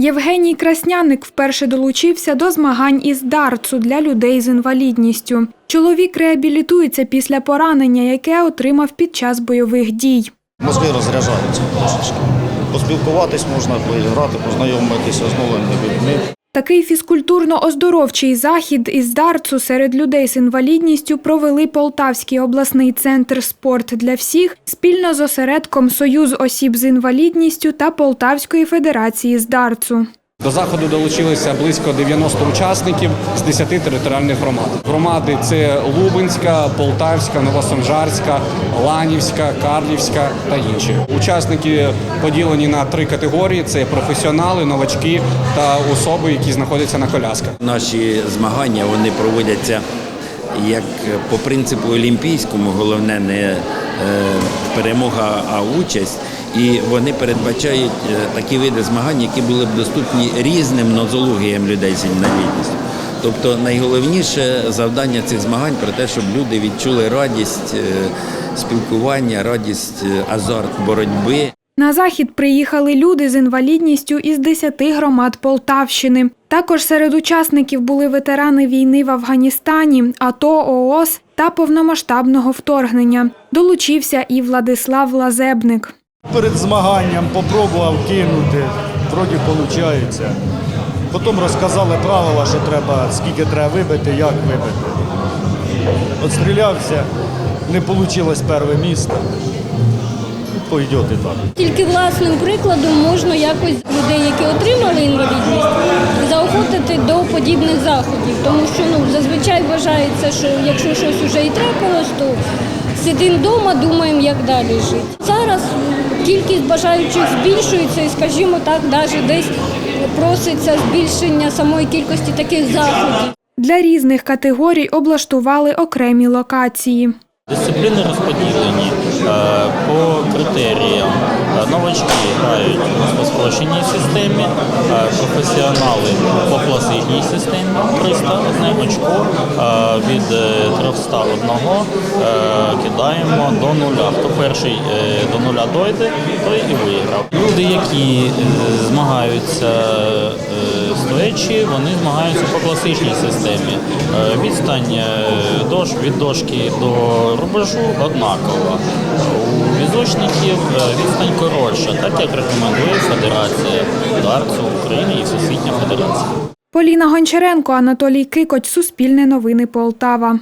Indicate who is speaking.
Speaker 1: Євгеній Красняник вперше долучився до змагань із дартсу для людей з інвалідністю. Чоловік реабілітується після поранення, яке отримав під час бойових дій.
Speaker 2: Мозги розряджаються трошечки. Поспілкуватись можна, поіграти, познайомитися з новими людьми.
Speaker 1: Такий фізкультурно-оздоровчий захід із дарцу серед людей з інвалідністю провели Полтавський обласний центр спорт для всіх спільно з осередком Союз осіб з інвалідністю та Полтавської федерації з дартсу.
Speaker 3: До заходу долучилися близько 90 учасників з 10 територіальних громад. Громади це Лубенська, Полтавська, Новосанжарська, Ланівська, Карлівська та інші. Учасники поділені на три категорії: це професіонали, новачки та особи, які знаходяться на колясках.
Speaker 4: Наші змагання вони проводяться як по принципу олімпійському, головне не е, перемога, а участь. І вони передбачають е, такі види змагань, які були б доступні різним нозологіям людей з інвалідністю. Тобто найголовніше завдання цих змагань про те, щоб люди відчули радість е, спілкування, радість е, азарт боротьби.
Speaker 1: На захід приїхали люди з інвалідністю із 10 громад Полтавщини. Також серед учасників були ветерани війни в Афганістані, АТО, ООС та повномасштабного вторгнення. Долучився і Владислав Лазебник.
Speaker 5: Перед змаганням попробував кинути, вроді виходить. Потім розказали правила, що треба, скільки треба вибити, як вибити. Отстрілявся, не вийшло перше місце. Ну, Пойде і так.
Speaker 6: Тільки власним прикладом можна якось людей, які отримали інвалідність, заохотити до подібних заходів. Тому що ну, зазвичай вважається, що якщо щось вже і трапилось, то сидимо вдома, думаємо, як далі жити. Зараз кількість бажаючих збільшується і, скажімо так, навіть десь проситься збільшення самої кількості таких заходів.
Speaker 1: Для різних категорій облаштували окремі локації.
Speaker 7: Дисципліни розподілені е, по критеріям. Е, Новачки грають по спрощеній системі, е, професіонали по класичній системі 301 очко е, від е, 301 е, кидаємо до нуля. Хто перший до нуля дойде, той і виграв. Люди, які змагаються стоячи, вони змагаються по класичній системі. Відстань від дошки до рубежу однакова. Візочників е, відстань коротша, так як рекомендує Федерація Дарцу України і Всесвітня Федерація.
Speaker 1: Поліна Гончаренко, Анатолій Кикоть, Суспільне новини Полтава.